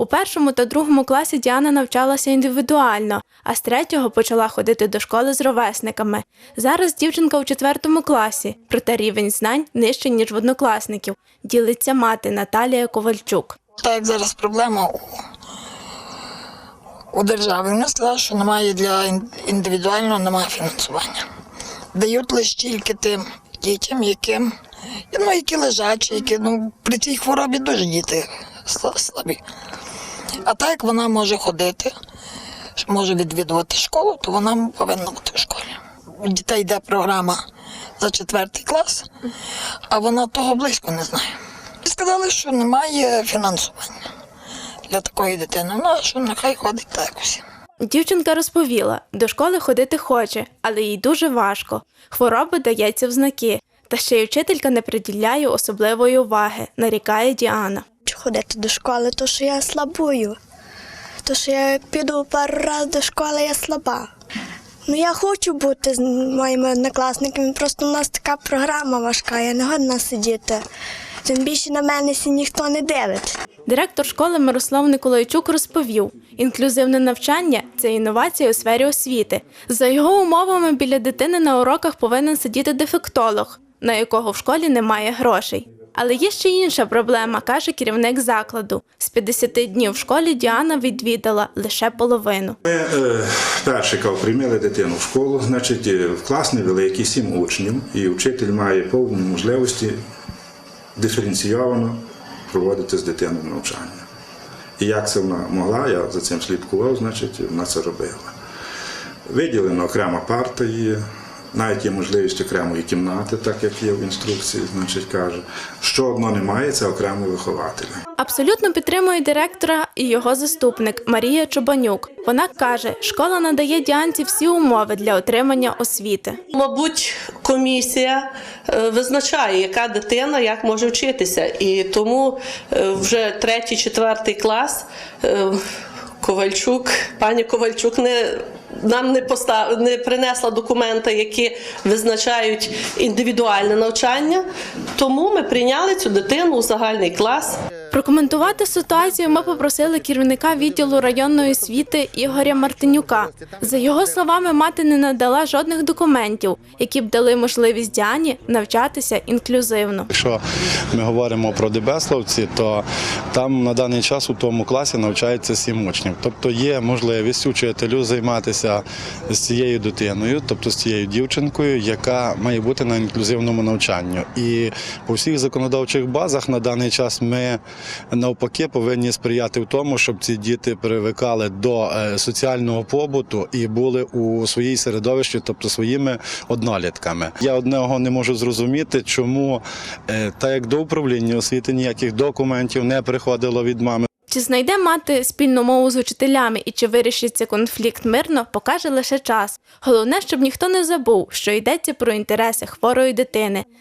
У першому та другому класі Діана навчалася індивідуально, а з третього почала ходити до школи з ровесниками. Зараз дівчинка у четвертому класі, проте рівень знань нижчий, ніж в однокласників, ділиться мати Наталія Ковальчук. Так як зараз проблема у, у державі. Вони сказали, що немає для індивідуального немає фінансування. Дають лише тільки тим дітям, яким, ну, які лежачі, які ну, при цій хворобі дуже діти сла- слабі. А так як вона може ходити, може відвідувати школу, то вона повинна бути в школі. У дітей йде програма за четвертий клас, а вона того близько не знає. І Сказали, що немає фінансування для такої дитини. Ну, а що нехай ходить так якось. Дівчинка розповіла, до школи ходити хоче, але їй дуже важко. Хвороба дається в знаки. Та ще й вчителька не приділяє особливої уваги, нарікає Діана. Ходити до школи, то що я слабую. То що я піду пару разів до школи, я слаба. Ну я хочу бути з моїми однокласниками, просто у нас така програма важка, я не годна сидіти. Тим більше на мене сі ніхто не дивить. Директор школи Мирослав Николайчук розповів, інклюзивне навчання це інновація у сфері освіти. За його умовами, біля дитини на уроках повинен сидіти дефектолог, на якого в школі немає грошей. Але є ще інша проблема, каже керівник закладу. З 50 днів в школі Діана відвідала лише половину. Ми е, перший кав прийняли дитину в школу, значить, е, в клас невеликий, сім учнів, і вчитель має повні можливості диференційовано проводити з дитиною навчання. І як це вона могла, я за цим слідкував, значить, вона це робила. Виділена окрема парта є, навіть є можливість окремої кімнати, так як є в інструкції, значить каже. Що одно немає, це окремо вихователя. Абсолютно підтримує директора і його заступник Марія Чобанюк. Вона каже, школа надає Діанці всі умови для отримання освіти. Мабуть, комісія е, визначає, яка дитина як може вчитися. І тому е, вже третій, четвертий клас е, Ковальчук, пані Ковальчук не. Нам не постав... не принесла документи, які визначають індивідуальне навчання, тому ми прийняли цю дитину у загальний клас. Прокоментувати ситуацію ми попросили керівника відділу районної освіти Ігоря Мартинюка. За його словами, мати не надала жодних документів, які б дали можливість Діані навчатися інклюзивно. Якщо ми говоримо про Дебеславці, то там на даний час у тому класі навчається сім учнів. Тобто є можливість учителю займатися з цією дитиною, тобто з цією дівчинкою, яка має бути на інклюзивному навчанні. І по всіх законодавчих базах на даний час ми навпаки повинні сприяти в тому, щоб ці діти привикали до е, соціального побуту і були у своїй середовищі, тобто своїми однолітками. Я одного не можу зрозуміти, чому е, так як до управління освіти ніяких документів не приходило від мами. Чи знайде мати спільну мову з учителями і чи вирішиться конфлікт мирно, покаже лише час. Головне, щоб ніхто не забув, що йдеться про інтереси хворої дитини.